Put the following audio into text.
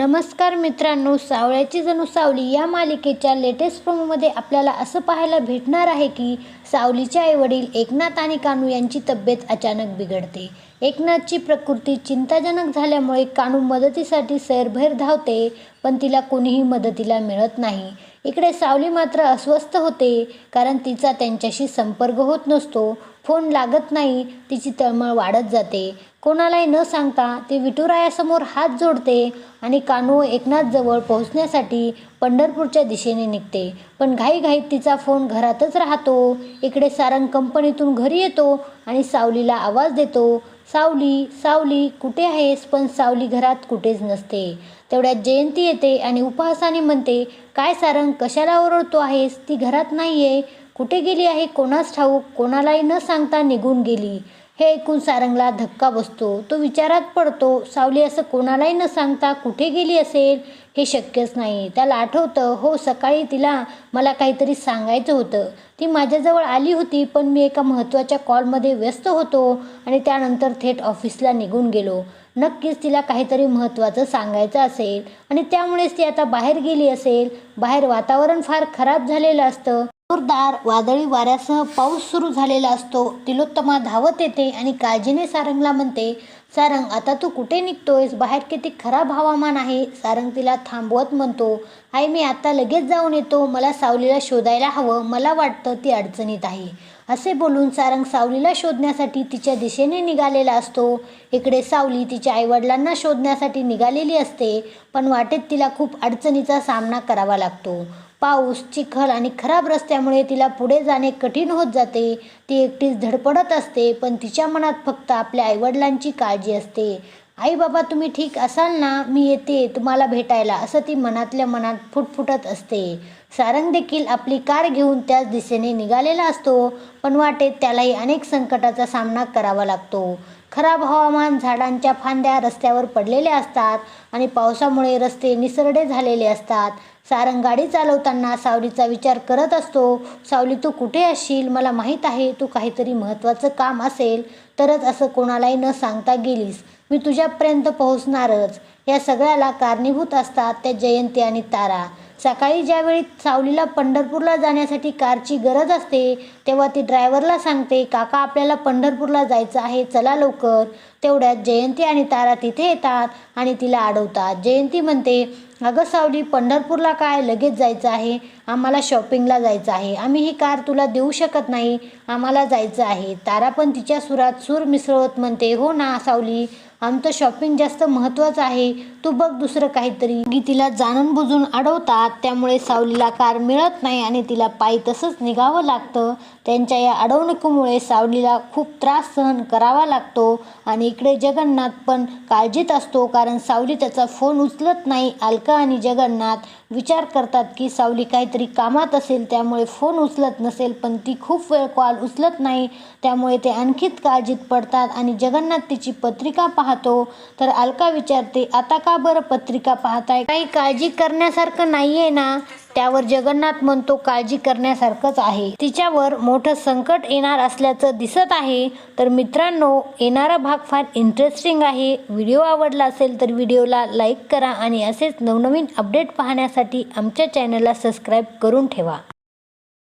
नमस्कार मित्रांनो सावळ्याची जणू सावली या मालिकेच्या लेटेस्ट प्रोमोमध्ये आपल्याला असं पाहायला भेटणार आहे की सावलीचे आईवडील एकनाथ आणि कानू यांची तब्येत अचानक बिघडते. एकनाथची प्रकृती चिंताजनक झाल्यामुळे कानू मदतीसाठी सैरभैर धावते पण तिला कोणीही मदतीला मिळत नाही. इकडे सावली मात्र अस्वस्थ होते कारण तिचा त्यांच्याशी संपर्क होत नसतो. फोन लागत नाही तिची तळमळ वाढत जाते. कोणालाही न सांगता ती विठुरायासमोर हात जोडते आणि कानू एकनाथजवळ पोहोचण्यासाठी पंढरपूरच्या दिशेने निघते. पण घाईघाईत तिचा फोन घरातच राहतो. इकडे सारंग कंपनीतून घरी येतो आणि सावलीला आवाज देतो सावली सावली कुठे आहेस? पण सावली घरात कुठेच नसते. तेवढ्यात जयंती येते आणि उपहासाने म्हणते काय सारंग कशाला ओरडतो आहेस? ती घरात नाही आहे कुठे गेली आहे कोणास ठाऊक? कोणालाही न सांगता निघून गेली. हे ऐकून सारंगला धक्का बसतो. तो विचारात पडतो सावली असं कोणालाही न सांगता कुठे गेली असेल? हे शक्यच नाही. त्याला आठवतं हो सकाळी तिला मला काहीतरी सांगायचं होतं. ती माझ्याजवळ आली होती पण मी एका महत्त्वाच्या कॉलमध्ये व्यस्त होतो आणि त्यानंतर थेट ऑफिसला निघून गेलो. नक्कीच तिला काहीतरी महत्त्वाचं सांगायचं असेल आणि त्यामुळेच ती आता बाहेर गेली असेल. बाहेर वातावरण फार खराब झालेलं असतं. जोरदार वादळी वाऱ्यासह पाऊस सुरू झालेला असतो. तिलोत्तमा धावत येते आणि काळजीने सारंगला म्हणते सारंग आता तू कुठे निघतोयस? बाहेर किती खराब हवामान आहे. सारंग तिला थांबवत म्हणतो आई मी आता लगेच जाऊन येतो. मला सावलीला शोधायला हवं. मला वाटतं ती अडचणीत आहे. असे बोलून सारंग सावलीला शोधण्यासाठी तिच्या दिशेने निघालेला असतो. इकडे सावली तिच्या आईवडिलांना शोधण्यासाठी निघालेली असते पण वाटेत तिला खूप अडचणीचा सामना करावा लागतो. पाऊस चिखल आणि खराब रस्त्यामुळे तिला पुढे जाणे कठीण होत जाते. ती एकटीच धडपडत असते पण तिच्या मनात फक्त आपल्या आईवडिलांची काळजी असते. आई बाबा तुम्ही ठीक असाल ना मी येते तुम्हाला भेटायला असं ती मनातल्या मनात फुटफुटत असते. सारंग देखील आपली कार घेऊन त्याच दिशेने निघालेला असतो पण वाटेत त्यालाही अनेक संकटाचा सामना करावा लागतो. खराब हवामान झाडांच्या फांद्या रस्त्यावर पडलेल्या असतात आणि पावसामुळे रस्ते निसरडे झालेले असतात. सारंग गाडी चालवताना सावलीचा विचार करत असतो सावली तू कुठे असशील? मला माहीत आहे तू काहीतरी महत्त्वाचं काम असेल तरच असं कोणालाही न सांगता गेलीस. मी तुझ्यापर्यंत पोहोचणारच. या सगळ्याला कारणीभूत असतात त्या जयंती आणि तारा. सकाळी ज्यावेळी सावलीला पंढरपूरला जाण्यासाठी कारची गरज असते तेव्हा ती ड्रायव्हरला सांगते काका आपल्याला पंढरपूरला जायचं आहे चला लवकर. तेवढ्यात जयंती आणि तारा तिथे येतात आणि तिला अडवतात. जयंती म्हणते अगं सावली पंढरपूरला काय लगेच जायचं आहे? आम्हाला शॉपिंगला जायचं आहे. आम्ही ही कार तुला देऊ शकत नाही. आम्हाला जायचं आहे. तारा पण तिच्या सुरात सूर मिसळत म्हणते हो ना सावली. आमचं शॉपिंग जास्त महत्त्वाचं आहे. तू बघ दुसरं काहीतरी. गी तिला जाणून बुजून अडवतात त्यामुळे सावलीला कार मिळत नाही आणि तिला पायी तसंच निघावं लागतं. त्यांच्या या अडवणुकीमुळे सावलीला खूप त्रास सहन करावा लागतो आणि इकडे जगन्नाथ पण काळजीत असतो कारण सावली त्याचा फोन उचलत नाही. अलका आणि जगन्नाथ विचार करतात की सावली काहीतरी कामात असेल त्यामुळे फोन उचलत नसेल पण ती खूप वेळ कॉल उचलत नाही. त्यामुळे ते आणखीच काळजीत पडतात आणि जगन्नाथ तिची पत्रिका पाहतो. तर अलका विचारते आता का बरं पत्रिका पाहताय? काही काळजी करण्यासारखं नाहीये ना? त्यावर जगन्नाथ म्हणतो काळजी करण्यासारखंच आहे. तिच्यावर मोठं संकट येणार असल्याचं दिसत आहे. तर मित्रांनो येणारा भाग फार इंटरेस्टिंग आहे. व्हिडिओ आवडला असेल तर व्हिडिओला लाईक करा आणि असेच नवनवीन अपडेट पाहण्यासाठी आमच्या चॅनलला सबस्क्राईब करून ठेवा.